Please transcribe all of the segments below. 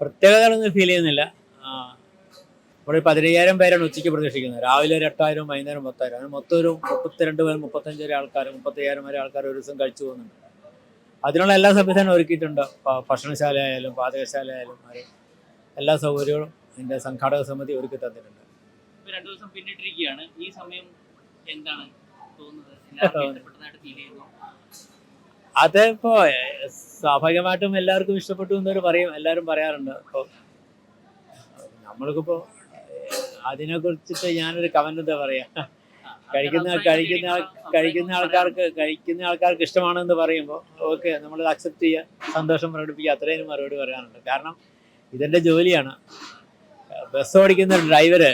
പ്രത്യേകതകളൊന്നും feel ചെയ്യുന്നില്ല. ഇവിടെ പതിനയ്യായിരം പേരാണ് ഉച്ചയ്ക്ക് പ്രതീക്ഷിക്കുന്നത്. രാവിലെ ഒരു എട്ടായിരം വൈകുന്നേരം പത്തായിരം. അങ്ങനെ മൊത്തം ഒരു മുപ്പത്തിരണ്ട് പേർ മുപ്പത്തഞ്ച് വരെ ആൾക്കാർ മുപ്പത്തയ്യായിരം വരെ ആൾക്കാർ ഒരു ദിവസം കഴിച്ചു പോകുന്നുണ്ട്. അതിനുള്ള എല്ലാ സംവിധാനം ഒരുക്കിയിട്ടുണ്ട്. ഭക്ഷണശാല ആയാലും പാചകശാല ആയാലും എല്ലാ സൗകര്യങ്ങളും അതിന്റെ സംഘാടക സമിതി ഒരുക്കി തന്നിട്ടുണ്ട്. രണ്ടു ദിവസം പിന്നിട്ടിരിക്കുകയാണ്. ഈ സമയം എന്താണ് തോന്നുന്നത്? എല്ലാവർക്കും ഇഷ്ടപ്പെട്ടതായിട്ട് ഫീൽ ചെയ്യുന്നു അത് ഇപ്പോൾ സ്വാഭാവികമായിട്ടും എല്ലാവർക്കും ഇഷ്ടപ്പെട്ടു എന്നൊരു പറയും. എല്ലാവരും പറയാറുണ്ട്. ഇപ്പോൾ നമ്മൾക്കിപ്പോ അതിനെ കുറിച്ചിട്ട് ഞാനൊരു കമന്റ് എന്താ പറയാ? കഴിക്കുന്ന കഴിക്കുന്ന കഴിക്കുന്ന ആൾക്കാർക്ക് കഴിക്കുന്ന ആൾക്കാർക്ക് ഇഷ്ടമാണെന്ന് പറയുമ്പോൾ ഓക്കെ നമ്മൾ അക്സെപ്റ്റ് ചെയ്യുക സന്തോഷം പ്രകടിപ്പിക്കുക അത്രയും മറുപടി പറയാനുണ്ട്. കാരണം ഇതെന്റെ ജോലിയാണ്. ബസ് ഓടിക്കുന്ന ഡ്രൈവര്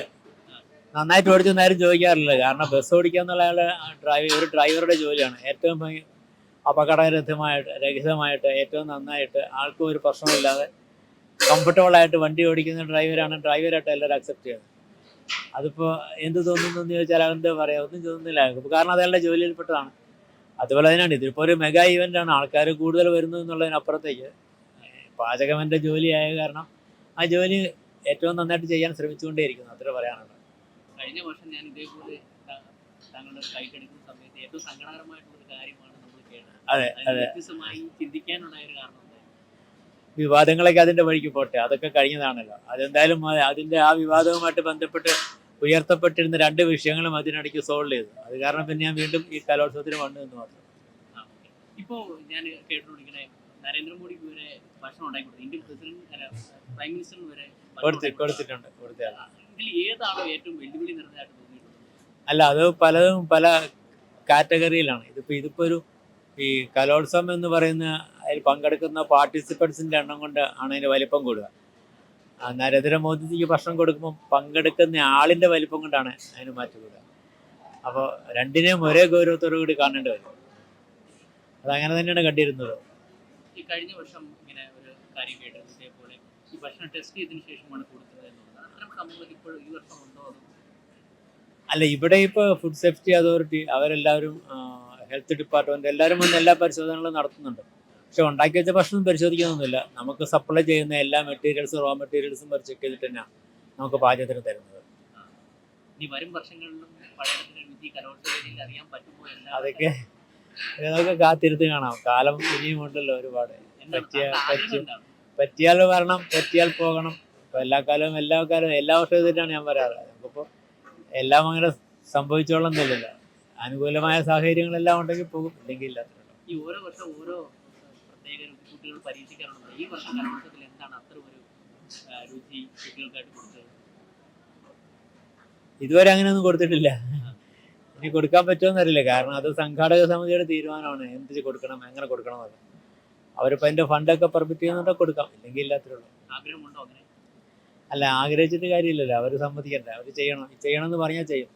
നന്നായിട്ട് ഓടിച്ചെന്ന് ആരും ചോദിക്കാറില്ല. കാരണം ബസ് ഓടിക്കുക എന്നുള്ള ഡ്രൈവർ ഒരു ഡ്രൈവറുടെ ജോലിയാണ്. ഏറ്റവും അപകടരഹിതമായിട്ട് രഹിതമായിട്ട് ഏറ്റവും നന്നായിട്ട് ആൾക്കും ഒരു പ്രശ്നമില്ലാതെ കംഫർട്ടബിളായിട്ട് വണ്ടി ഓടിക്കുന്ന ഡ്രൈവറാണ് ഡ്രൈവറായിട്ട് എല്ലാവരും അക്സെപ്റ്റ് ചെയ്യുന്നത്. അതിപ്പോൾ എന്ത് തോന്നുന്നു എന്ന് ചോദിച്ചാൽ അതെന്താ പറയുക ഒന്നും തോന്നുന്നില്ല. കാരണം അതെല്ലാം ജോലിയിൽപ്പെട്ടതാണ് അതുപോലെ തന്നെയാണ്. ഇതിപ്പോൾ ഒരു മെഗാ ഇവന്റ് ആണ്. ആൾക്കാർ കൂടുതൽ വരുന്നു എന്നുള്ളതിനപ്പുറത്തേക്ക് എന്റെ ജോലിയായ കാരണം ആ ജോലി ഏറ്റവും നന്നായിട്ട് ചെയ്യാൻ ശ്രമിച്ചുകൊണ്ടേയിരിക്കുന്നു. അത്ര പറയാനുള്ളത് കഴിഞ്ഞ വർഷം ഞാൻ ഇതേപോലെ താങ്കളുടെ കൈക്കെടുക്കുന്ന സമയത്ത് ഏറ്റവും സങ്കടകരമായിട്ടുള്ള ഒരു കാര്യമാണ് അതെ അതെ? വിവാദങ്ങളൊക്കെ അതിന്റെ വഴിക്ക് പോട്ടെ അതൊക്കെ കഴിഞ്ഞതാണല്ലോ. അതെന്തായാലും അതിന്റെ ആ വിവാദവുമായിട്ട് ബന്ധപ്പെട്ട് ഉയർത്തപ്പെട്ടിരുന്ന രണ്ട് വിഷയങ്ങളും അതിനിടയ്ക്ക് സോൾവ് ചെയ്തു. അത് കാരണം പിന്നെ ഞാൻ വീണ്ടും ഈ കലോത്സവത്തിന് വന്നു എന്ന് മാത്രം. ഇപ്പോ ഞാൻ കേട്ടുകൊണ്ടിരിക്കണേ വരെ ഭക്ഷണം ഉണ്ടാക്കി കൊടുത്തു ഇന്ത്യൻ പ്രസിഡന്റ് പ്രൈം മിനിസ്റ്ററിന് വരെ. കൊടുത്തിട്ടുണ്ട് ഇതിൽ ഏതാണോ ഏറ്റവും വെല്ലുവിളി നിറഞ്ഞതായിട്ട് തോന്നിയിട്ടുള്ളത്? അല്ല അത് പലതും പല കാറ്റഗറിയിലാണ്. ഇതിപ്പോ ഇതിപ്പോ ഒരു ഈ കലോത്സവം എന്ന് പറയുന്ന അതിൽ പങ്കെടുക്കുന്ന പാർട്ടിസിപ്പൻസിന്റെ എണ്ണം കൊണ്ട് ആണ് അതിന്റെ വലിപ്പം കൂടുക. നരേന്ദ്രമോദിജിക്ക് ഭക്ഷണം കൊടുക്കുമ്പോൾ പങ്കെടുക്കുന്ന ആളിന്റെ വലിപ്പം കൊണ്ടാണ് അതിന് മാറ്റം കൂടുക. അപ്പോൾ രണ്ടിനെയും ഒരേ ഗൗരവത്തോടു കൂടി കാണേണ്ടി വരും. അതങ്ങനെ തന്നെയാണ് കണ്ടിരുന്നത്. ഈ കഴിഞ്ഞ വർഷം ഇങ്ങനെ ഒരു കാര്യം കേട്ടത് ഇതേപോലെ ഈ ഭക്ഷണം ടെസ്റ്റ് ചെയ്തതിനു ശേഷമാണ് കൊടുക്കുന്നത് എന്നുള്ളത്. ഇപ്പോൾ ഈ വർഷം ഉണ്ടോ? അല്ല ഇവിടെ ഇപ്പോൾ ഫുഡ് സേഫ്റ്റി അതോറിറ്റി അവരെല്ലാവരും ഹെൽത്ത് ഡിപ്പാർട്ട്മെന്റ് എല്ലാവരും വന്ന് എല്ലാ പരിശോധനകളും നടത്തുന്നുണ്ട്. പക്ഷെ ഉണ്ടാക്കി വെച്ച ഭക്ഷണം പരിശോധിക്കുന്നൊന്നുമില്ല. നമുക്ക് സപ്ലൈ ചെയ്യുന്ന എല്ലാ മെറ്റീരിയൽസും റോ മെറ്റീരിയൽസും ചെക്ക് ചെയ്തിട്ട് തന്നെയാണ് നമുക്ക് പാചകത്തിന് തരുന്നത്. ഇനി വരും വർഷങ്ങളിലും അറിയാൻ പറ്റുമോ അതൊക്കെ നമുക്ക് കാത്തിരുത്ത് കാണാം. കാലം ഇനിയും ഉണ്ടല്ലോ ഒരുപാട്? പറ്റിയാൽ വരണം പറ്റിയാൽ പോകണം. ഇപ്പൊ എല്ലാ കാലവും എല്ലാ കാലവും എല്ലാ വർഷവും ഇതിട്ടാണ് ഞാൻ പറയാറ്. നമുക്കിപ്പോൾ എല്ലാം അങ്ങനെ സംഭവിച്ചോളുന്നില്ലല്ലോ അനുകൂലമായ സാഹചര്യങ്ങളെല്ലാം ഉണ്ടെങ്കിൽ പോകും ഇല്ലെങ്കിൽ ഇല്ല. ഈ ഓരോ വർഷം ഓരോ പ്രത്യേക രുചി കുട്ടികൾ പരീക്ഷിക്കാറുണ്ട്. ഈ വർഷം എന്താണ് ഒരു രുചി കുട്ടികൾക്കായിട്ട് കൊടുത്തത്? ഇതുവരെ അങ്ങനെയൊന്നും കൊടുത്തിട്ടില്ല. ഇനി കൊടുക്കാൻ പറ്റുമെന്നറിയില്ല കാരണം അത് സംഘാടക സമിതിയുടെ തീരുമാനമാണ്. എന്ത് കൊടുക്കണം എങ്ങനെ കൊടുക്കണം എന്നൊക്കെ അവരിപ്പോൾ അതിന്റെ ഫണ്ടൊക്കെ പെർമിറ്റ് ചെയ്യുന്നുണ്ടെങ്കിൽ കൊടുക്കാം. ഇല്ലെങ്കിൽ ഇല്ലാത്തേ ഉള്ളൂ. ആഗ്രഹമുണ്ടോ അങ്ങനെ? അല്ല ആഗ്രഹിച്ചിട്ട് കാര്യമില്ലല്ലോ. അവർ സമ്മതിക്കണ്ടേ. അവർ ചെയ്യണം. ചെയ്യണം എന്ന് പറഞ്ഞാൽ ചെയ്യും.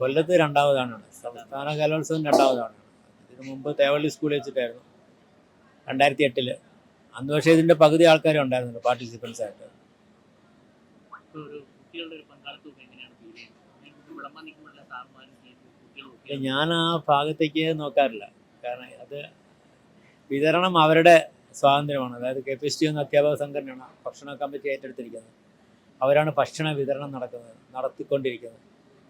കൊല്ലത്ത് രണ്ടാമതാണ്. സംസ്ഥാന കലോത്സവം രണ്ടാമതാണ്. ഇതിനു മുമ്പ് തേവള്ളി സ്കൂളിൽ വെച്ചിട്ടായിരുന്നു. രണ്ടായിരത്തി എട്ടിൽ അന്ന് പക്ഷേ ഇതിന്റെ പകുതി ആൾക്കാരും ഉണ്ടായിരുന്നു പാർട്ടിസിപ്പൻസ് ആയിട്ട്. ഞാൻ ആ ഭാഗത്തേക്ക് നോക്കാറില്ല. കാരണം അത് വിതരണം അവരുടെ സ്വാതന്ത്ര്യമാണ്. അതായത് കെ പി എസ് ടി എന്ന അധ്യാപക സംഘടനയാണ് ഭക്ഷണ കമ്മിറ്റി ഏറ്റെടുത്തിരിക്കുന്നത്. അവരാണ് ഭക്ഷണ വിതരണം നടക്കുന്നത് നടത്തിക്കൊണ്ടിരിക്കുന്നത്.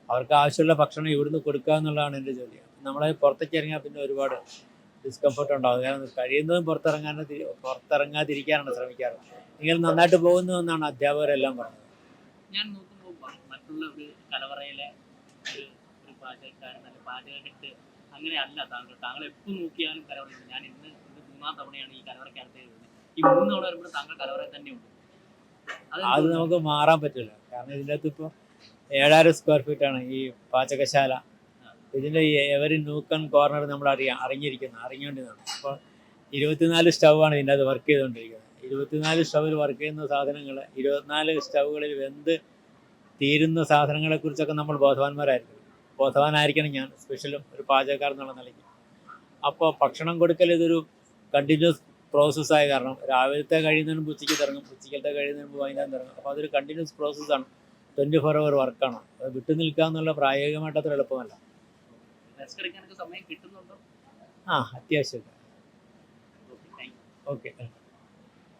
അവർക്ക് ആവശ്യമുള്ള ഭക്ഷണം ഇവിടുന്ന് കൊടുക്കുക എന്നുള്ളതാണ് എന്റെ ജോലി. നമ്മളെ പുറത്തേക്ക് ഇറങ്ങിയാൽ പിന്നെ ഒരുപാട് ഡിസ്കംഫർട്ട് ഉണ്ടാകും. കാരണം കഴിയുന്നതും പുറത്തിറങ്ങാൻ പുറത്തിറങ്ങാതിരിക്കാനാണ് ശ്രമിക്കാറ്. നിങ്ങൾ നന്നായിട്ട് പോകുന്നു എന്നാണ് അധ്യാപകരെല്ലാം പറഞ്ഞത്. ഞാൻ മറ്റുള്ള ഒരു കലവറയിലെ പാചകക്കാരൻ അങ്ങനെയല്ല താങ്കൾ. താങ്കൾ എപ്പോൾ നോക്കിയാലും കലവറയുണ്ട്. ഞാൻ ഇന്ന് ഇത് മൂന്നാം തവണയാണ് ഈ കലവറയ്ക്കകത്ത് വരുന്നത്. ഈ മൂന്ന് തവണ വരുമ്പോൾ താങ്കൾ കലവറയിൽ തന്നെയുണ്ട് അത് നമുക്ക് മാറാൻ പറ്റില്ല. കാരണം ഇതിന്റെ അകത്ത് ഇപ്പോൾ ഏഴായിരം സ്ക്വയർ ഫീറ്റ് ആണ് ഈ പാചകശാല. ഇതിന്റെ എവരി നൂക്കൺ കോർണർ നമ്മൾ അറിയാം അറിഞ്ഞിരിക്കുന്നു അറിഞ്ഞുകൊണ്ടിരുന്നത്. അപ്പോൾ ഇരുപത്തിനാല് സ്റ്റൗവാണ് ഇതിന്റെ അത് വർക്ക് ചെയ്തുകൊണ്ടിരിക്കുന്നത്. ഇരുപത്തിനാല് സ്റ്റൗവിൽ വർക്ക് ചെയ്യുന്ന സാധനങ്ങൾ ഇരുപത്തിനാല് സ്റ്റൗകളിൽ വെന്ത് തീരുന്ന സാധനങ്ങളെക്കുറിച്ചൊക്കെ നമ്മൾ ബോധവാന്മാരായിരിക്കും ബോധവാനായിരിക്കണം ഞാൻ സ്പെഷ്യലും ഒരു പാചകക്കാരൻ എന്നുള്ള നിലയ്ക്ക്. അപ്പോൾ ഭക്ഷണം കൊടുക്കൽ ഇതൊരു കണ്ടിന്യൂസ് പ്രോസസ്സായ കാരണം. രാവിലത്തെ കഴിയുന്നതിന് ഉച്ചയ്ക്ക് ഇറങ്ങും ഉച്ചയ്ക്കത്തെ കഴിയുന്നതിന് വൈകുന്നേരം തുടങ്ങും. അപ്പോൾ അതൊരു കണ്ടിന്യൂസ് പ്രോസസ്സാണ് ട്വന്റി ഫോർ അവർ വർക്കാണ് അത് വിട്ടു നിൽക്കുക എന്നുള്ള പ്രായോഗികമായിട്ട് അത്ര എളുപ്പമല്ല. ആ അത്യാവശ്യം. ഓക്കെ